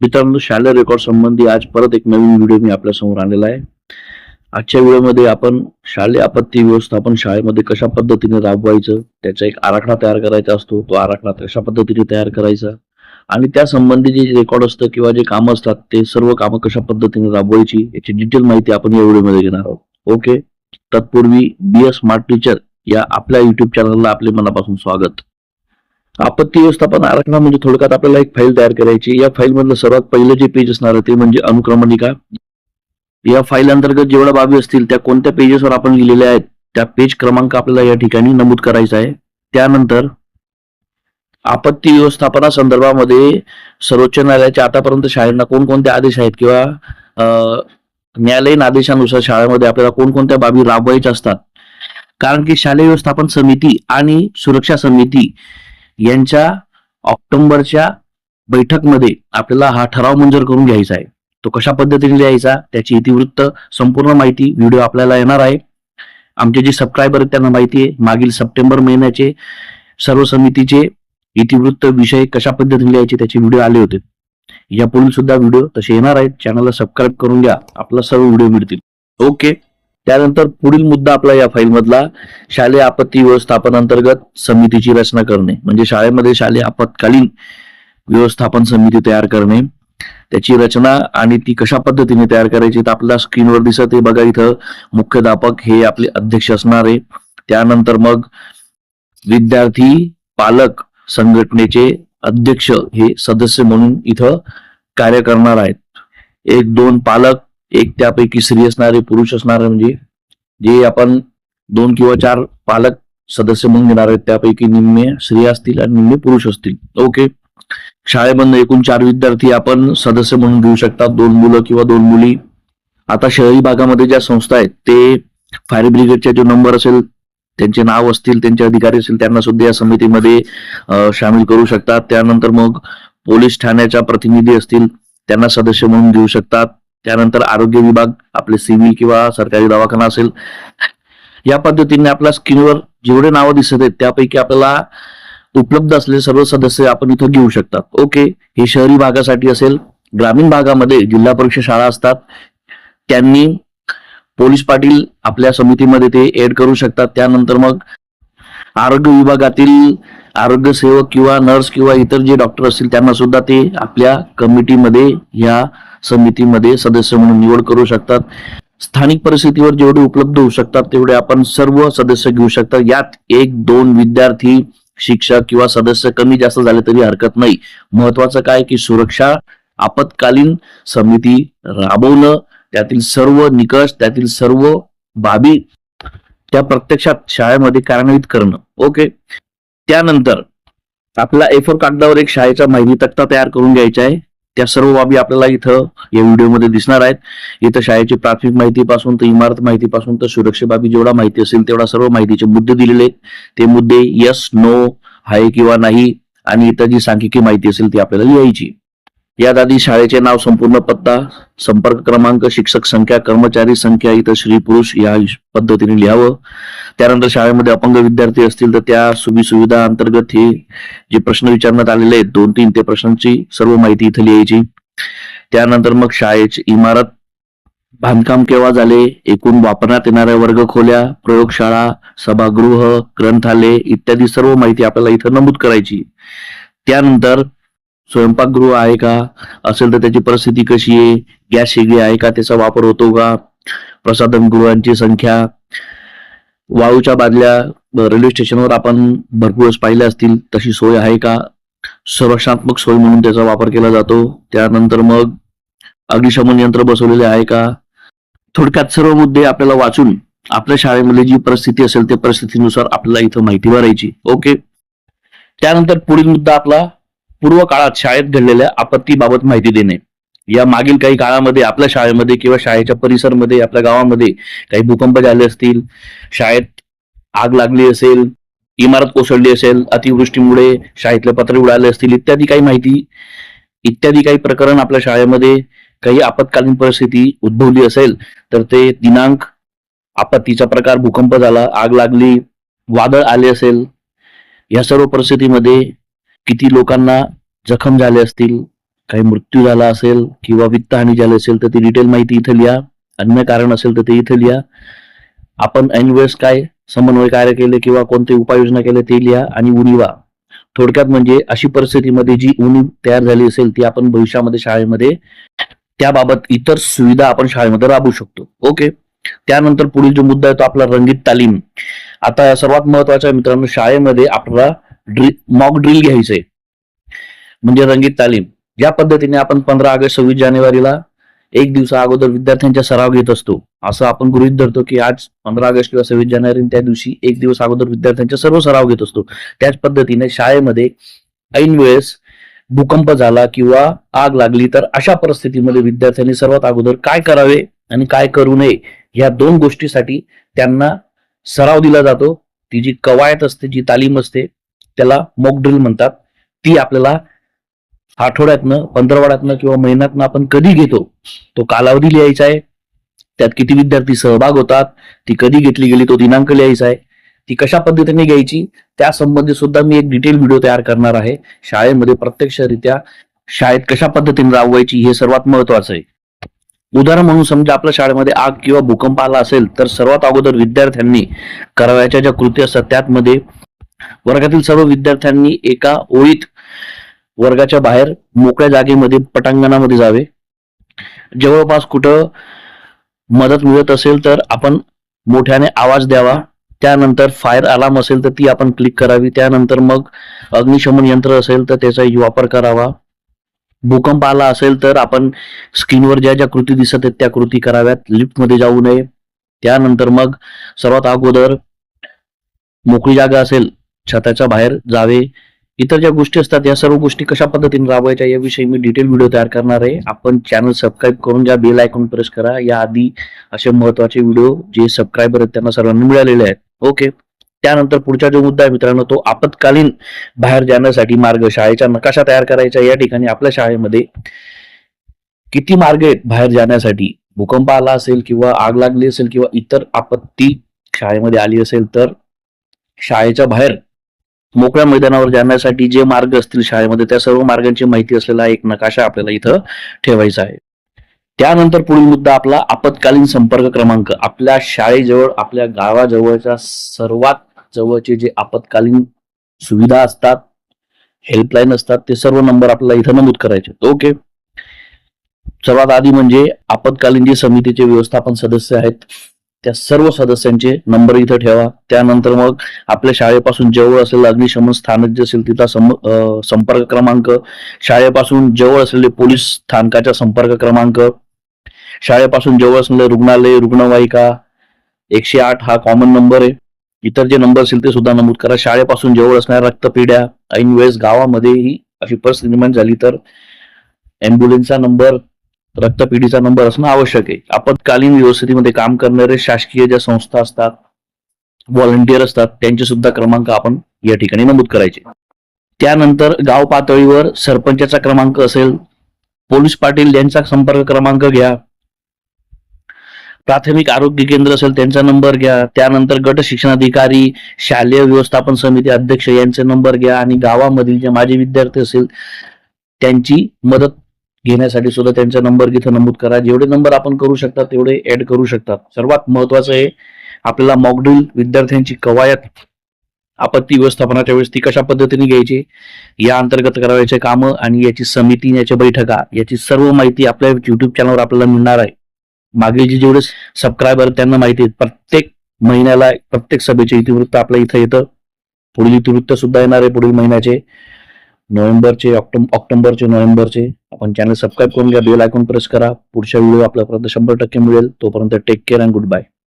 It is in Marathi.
मित्रांनो शालेय रेकॉर्ड संबंधी आज परत एक नवीन व्हिडिओ मी आपल्यासमोर आणलेला आहे. आजच्या व्हिडिओमध्ये आपण शालेय आपत्ती व्यवस्थापन शाळेमध्ये कशा पद्धतीने राबवायचं त्याचा एक आराखडा तयार करायचा असतो. तो आराखडा कशा पद्धतीने तयार करायचा आणि त्या संबंधी जे रेकॉर्ड असतं किंवा जे कामं असतात ते सर्व कामं कशा पद्धतीने राबवायची याची डिटेल माहिती आपण या व्हिडिओमध्ये घेणार आहोत. ओके तत्पूर्वी बी एस स्मार्ट टीचर या आपल्या युट्यूब चॅनलला आपले मनापासून स्वागत. आपत्ती व्यवस्थापन आराखडा म्हणजे थोडक्यात आपल्याला एक फाईल तयार करायची. या फाईल मधलं सर्वात पहिलं जे पेज असणार ते म्हणजे अनुक्रमणिका. या फाईल अंतर्गत जेवढ्या बाबी असतील त्या कोणत्या पेजेसवर आपण लिहिलेल्या आहेत त्या पेज क्रमांक आपल्याला या ठिकाणी नमूद करायचा आहे. त्यानंतर आपत्ती व्यवस्थापना संदर्भामध्ये सर्वोच्च न्यायालयाच्या आतापर्यंत शाळांना कोणकोणते आदेश आहेत किंवा अं, न्यायालयीन आदेशानुसार शाळेमध्ये आपल्याला कोणकोणत्या बाबी राबवायच्या असतात? कारण की शालेय व्यवस्थापन समिती आणि सुरक्षा समिती यांच्या ऑक्टोबरच्या बैठकमध्ये आपल्याला हा ठराव मंजूर करून घ्यायचा आहे. तो कशा पद्धतीने लिहायचा त्याची इतिवृत्त संपूर्ण माहिती व्हिडिओ आपल्याला येणार आहे. आमचे जे सबस्क्रायबर आहेत त्यांना माहिती आहे मागील सप्टेंबर महिन्याचे सर्व समितीचे इतिवृत्त विषय कशा पद्धतीने लिहायचे त्याचे व्हिडिओ आले होते. यापुढील सुद्धा व्हिडिओ तसे येणार आहेत. चॅनलला सबस्क्राईब करून घ्या. आपला सर्व व्हिडिओ मिळतील. ओके त्यानंतर पुढील मुद्दा आपला या फाईल मधला शालेय आपत्ती व्यवस्थापन अंतर्गत समितीची रचना करणे. म्हणजे शाळेमध्ये शालेय आपत्कालीन व्यवस्थापन समिती तयार करणे. त्याची रचना आणि ती कशा पद्धतीने तयार करायची तर आपल्याला स्क्रीनवर दिसत आहे. बघा इथं मुख्याध्यापक हे आपले अध्यक्ष असणार आहे. त्यानंतर मग विद्यार्थी पालक संघटनेचे अध्यक्ष हे सदस्य म्हणून इथं कार्य करणार आहेत. एक दोन पालक एक त्यापैकी स्त्री असणारे पुरुष असणारे म्हणजे जे आपण दोन किंवा चार पालक सदस्य म्हणून घेणार आहेत त्यापैकी निम्मे स्त्रिया असतील आणि निम्मे पुरुष असतील. ओके शाळेमधनं एकूण चार विद्यार्थी आपण सदस्य म्हणून घेऊ शकता दोन मुलं किंवा दोन मुली. आता शहरी भागामध्ये ज्या संस्था आहेत ते फायर ब्रिगेडचा जो नंबर असेल त्यांचे नाव असतील त्यांचे अधिकारी असतील त्यांना सुद्धा या समितीमध्ये सामील करू शकतात. त्यानंतर मग पोलीस ठाण्याच्या प्रतिनिधी असतील त्यांना सदस्य म्हणून घेऊ शकतात. त्यानंतर आरोग्य विभाग आपले सिव्हिल किंवा सरकारी दवाखाना असेल या पद्धतीने आपल्या स्क्रीनवर जेवढे नावं दिसत आहेत त्यापैकी आपल्याला उपलब्ध असलेले सर्व सदस्य आपण इथं घेऊ शकतात. ओके हे शहरी भागासाठी असेल. ग्रामीण भागामध्ये जिल्हा परिषद शाळा असतात. त्यांनी पोलीस पाटील आपल्या समितीमध्ये ते ऍड करू शकतात. त्यानंतर मग आरोग्य विभागातील आरोग्य सेवक किंवा नर्स किंवा इतर जे डॉक्टर असतील त्यांना सुद्धा ते आपल्या कमिटीमध्ये या समितीमध्ये सदस्य म्हणून निवड करू शकतात. स्थानिक परिस्थितीवर जेवढे उपलब्ध होऊ शकतात तेवढे आपण सर्व सदस्य घेऊ शकतात. यात एक दोन विद्यार्थी शिक्षक किंवा सदस्य कमी जास्त झाले तरी हरकत नाही. महत्वाचं काय की सुरक्षा आपत्कालीन समिती राबवणं त्यातील सर्व निकष त्यातील सर्व बाबी त्या प्रत्यक्षात शाळेमध्ये कार्यान्वित करणं. ओके? त्यानंतर आपला ए फोर कागदावर एक शाळेचा माहिती तक्ता तयार करून घ्यायचा आहे. त्या सर्व बाबी आपल्याला इथं या व्हिडिओमध्ये दिसणार आहेत. इथं शाळेची प्राथमिक माहितीपासून तर इमारत माहितीपासून तर सुरक्षे बाबी जेवढा माहिती असेल तेवढा सर्व माहितीचे मुद्दे दिलेले आहेत. ते मुद्दे यस नो आहे किंवा नाही आणि इथं जी सांख्यिकी माहिती असेल ती आपल्याला लिहायची. यात आधी शाळेचे नाव संपूर्ण पत्ता संपर्क क्रमांक शिक्षक संख्या कर्मचारी संख्या इथं स्त्री पुरुष या पद्धतीने लिहावं. त्यानंतर शाळेमध्ये अपंग विद्यार्थी असतील तर त्या सुविधा सुविधा अंतर्गत हे जे प्रश्न विचारण्यात आलेले आहेत दोन तीन ते प्रश्नांची सर्व माहिती इथं लिहायची. त्यानंतर मग शाळेची इमारत बांधकाम केव्हा झाले एकूण वापरण्यात येणाऱ्या वर्ग खोल्या प्रयोगशाळा सभागृह ग्रंथालय इत्यादी सर्व माहिती आपल्याला इथं नमूद करायची. त्यानंतर स्वयंपाकगृह आहे का? असेल तर त्याची परिस्थिती कशी आहे? गॅस शेगडी आहे का? त्याचा वापर होतो का? प्रसाधनगृहांची संख्या. वाळूच्या बादल्या रेल्वे स्टेशनवर आपण भरपूर वेळेस पाहिल्या असतील तशी सोय आहे का? संरक्षणात्मक सोय म्हणून त्याचा वापर केला जातो. त्यानंतर मग अग्निशमन यंत्र बसवलेले आहे का? थोडक्यात सर्व मुद्दे आपल्याला वाचून आपल्या शाळेमध्ये जी परिस्थिती असेल त्या परिस्थितीनुसार आपल्याला इथं माहिती भरायची. ओके? त्यानंतर पुढील मुद्दा आपला पूर्व काळात शाळेत घडलेल्या आपत्तीबाबत माहिती देणे. या मागील काही काळामध्ये आपल्या शाळेमध्ये किंवा शाळेच्या परिसरमध्ये आपल्या गावामध्ये काही भूकंप झाले असतील शाळेत आग लागली असेल इमारत कोसळली असेल अतिवृष्टीमुळे शाळेतले पत्रे उडाले असतील इत्यादी काही माहिती इत्यादी काही प्रकरण आपल्या शाळेमध्ये काही आपत्कालीन परिस्थिती उद्भवली असेल तर ते दिनांक आपत्तीचा प्रकार भूकंप झाला आग लागली वादळ आले असेल या सर्व परिस्थितीमध्ये किती लोकांना जखम झाले असतील काही मृत्यू झाला असेल किंवा वित्तहानी झाली असेल तर ती डिटेल माहिती इथं लिहा. अन्य कारण असेल तर ते इथं लिहा. आपण ऐनवेळेस काय समन्वय कार्य केले किंवा कोणते उपाययोजना केले ते लिहा आणि उणीवा. थोडक्यात म्हणजे अशी परिस्थितीमध्ये जी उणीव तयार झाली असेल ती आपण भविष्यामध्ये शाळेमध्ये त्याबाबत इतर सुविधा आपण शाळेमध्ये राबवू शकतो. ओके? त्यानंतर पुढील जो मुद्दा आहे तो आपला रंगीत तालीम. आता सर्वात महत्त्वाचा मित्रांनो शाळेमध्ये आपला मॉक ड्रिल घ्यायचे. म्हणजे रंगीत तालीम. ज्या पद्धतीने आपण पंधरा ऑगस्ट सव्वीस जानेवारीला एक दिवसा अगोदर विद्यार्थ्यांचा सराव घेत असतो असं आपण गृहित धरतो की आज पंधरा ऑगस्ट किंवा सव्वीस जानेवारी त्या दिवशी एक दिवस अगोदर विद्यार्थ्यांचा सर्व सराव घेत असतो. त्याच पद्धतीने शाळेमध्ये ऐन वेळेस भूकंप झाला किंवा आग लागली तर अशा परिस्थितीमध्ये विद्यार्थ्यांनी सर्वात अगोदर काय करावे आणि काय करू नये या दोन गोष्टीसाठी त्यांना सराव दिला जातो. ती जी कवायत असते जी तालीम असते त्याला मॉक ड्रिल म्हणतात. ती आपल्याला आठवड्यातनं पंधरवड्यातनं किंवा महिन्यातनं आपण कधी घेतो तो कालावधी लिहायचा आहे. त्यात किती विद्यार्थी सहभाग होतात ती कधी घेतली गेली तो दिनांक लिहायचा आहे. ती कशा पद्धतीने घ्यायची त्या संबंधी सुद्धा मी एक डिटेल व्हिडिओ तयार करणार आहे. शाळेमध्ये प्रत्यक्षरित्या शाळेत कशा पद्धतीने राबवायची हे सर्वात महत्वाचं आहे. उदाहरण म्हणून समजा आपल्या शाळेमध्ये आग किंवा भूकंप आला असेल तर सर्वात अगोदर विद्यार्थ्यांनी करावयाच्या ज्या कृती असतात त्यामध्ये वर्गातील सर्व विद्यार्थ्यांनी एका ओळीत वर्गाच्या बाहेर मोकळ्या जागेमध्ये पटांगणामध्ये जावे. जवळपास कुठं मदत मिळत असेल तर आपण मोठ्याने आवाज द्यावा. त्यानंतर फायर अलार्म असेल तर ती आपण क्लिक करावी. त्यानंतर मग अग्निशमन यंत्र असेल तर त्याचा वापर करावा. भूकंप आला असेल तर आपण स्क्रीनवर ज्या ज्या कृती दिसत आहेत त्या कृती कराव्यात. लिफ्टमध्ये जाऊ नये. त्यानंतर मग सर्वात अगोदर मोकळी जागा असेल छताच्या बाहेर जावे. इतर ज्या गोष्टी असतात या सर्व गोष्टी कशा पद्धतीने राबवायच्या याविषयी मी डिटेल व्हिडिओ तयार करणार आहे. आपण चॅनल सबस्क्राईब करून ज्या बेल आयकॉन प्रेस करा या आधी असे महत्त्वाचे व्हिडिओ जे सबस्क्रायबर आहेत त्यांना सर्वांना मिळालेले आहेत. ओके त्यानंतर पुढचा जो मुद्दा आहे मित्रांनो तो आपत्कालीन बाहेर जाण्यासाठी मार्ग शाळेचा नकाशा तयार करायचा या ठिकाणी आपल्या शाळेमध्ये किती मार्ग आहेत बाहेर जाण्यासाठी? भूकंप आला असेल किंवा आग लागली असेल किंवा इतर आपत्ती शाळेमध्ये आली असेल तर शाळेच्या बाहेर मोकळ्या मैदानावर जाण्यासाठी जे मार्ग असतील शाळेमध्ये त्या सर्व मार्गांची माहिती असलेला एक नकाशा आपल्याला इथं ठेवायचा आहे. त्यानंतर पुढील मुद्दा आपला आपत्कालीन संपर्क क्रमांक. आपल्या शाळेजवळ आपल्या गावाजवळच्या सर्वात जवळचे जे आपत्कालीन सुविधा असतात हेल्पलाईन असतात ते सर्व नंबर आपल्याला इथं नमूद करायचे ओके सर्वात आधी म्हणजे आपत्कालीन जे समितीचे व्यवस्थापन सदस्य आहेत त्या सर्व सदस्यांचे नंबर इथं ठेवा. त्यानंतर मग आपल्या शाळेपासून जवळ असलेलं अग्निशमन स्थानक जे असेल तिथला सम- संपर्क क्रमांक शाळेपासून जवळ असलेले पोलीस स्थानकाचा संपर्क क्रमांक शाळेपासून जवळ असलेले रुग्णालय रुग्णवाहिका एकशे आठ हा कॉमन नंबर आहे. इतर जे नंबर असतील ते सुद्धा नमूद करा. शाळेपासून जवळ असणाऱ्या रक्तपेढ्या ऐन वेळेस गावामध्येही अशी परिस्थिती निर्माण झाली तर ॲम्ब्युलन्सचा नंबर रक्तपेढीचा नंबर असणं आवश्यक आहे. आपत्कालीन व्यवस्थेमध्ये काम करणारे शासकीय ज्या संस्था असतात व्हॉलंटियर असतात त्यांचे सुद्धा क्रमांक आपण या ठिकाणी नमूद करायचे. त्यानंतर गाव पातळीवर सरपंचाचा क्रमांक असेल पोलीस पाटील यांचा संपर्क क्रमांक घ्या. प्राथमिक आरोग्य केंद्र असेल त्यांचा नंबर घ्या. त्यानंतर गट शिक्षणाधिकारी शालेय व्यवस्थापन समिती अध्यक्ष यांचे नंबर घ्या. आणि गावामधील जे माजी विद्यार्थी असेल त्यांची मदत घेण्यासाठी सुद्धा त्यांचा नंबर इथं नमूद करा. जेवढे नंबर आपण करू शकता तेवढे ऍड करू शकतात. सर्वात महत्वाचं आहे आपल्याला मॉकड्रिल विद्यार्थ्यांची कवायत आपत्ती व्यवस्थापनाच्या वेळेस ती कशा पद्धतीने घ्यायची या अंतर्गत करावयाचे कामं आणि याची समिती याच्या बैठका याची सर्व माहिती आपल्या युट्यूब चॅनलवर आपल्याला मिळणार आहे. मागे जे जेवढे सबस्क्रायबर त्यांना माहिती आहे प्रत्येक महिन्याला प्रत्येक सभेचे इतिवृत्त आपल्या इथं येतं. पुढील इतिवृत्त सुद्धा येणार आहे पुढील महिन्याचे. नोव्हेंबरचे ऑक्टोबर ऑक्टोबरचे नोव्हेंबरचे. आपण चॅनल सबस्क्राईब करून घ्या बेल आयकॉन प्रेस करा. पुढच्या व्हिडिओ आपल्यापर्यंत शंभर टक्के मिळेल. तोपर्यंत take care and good bye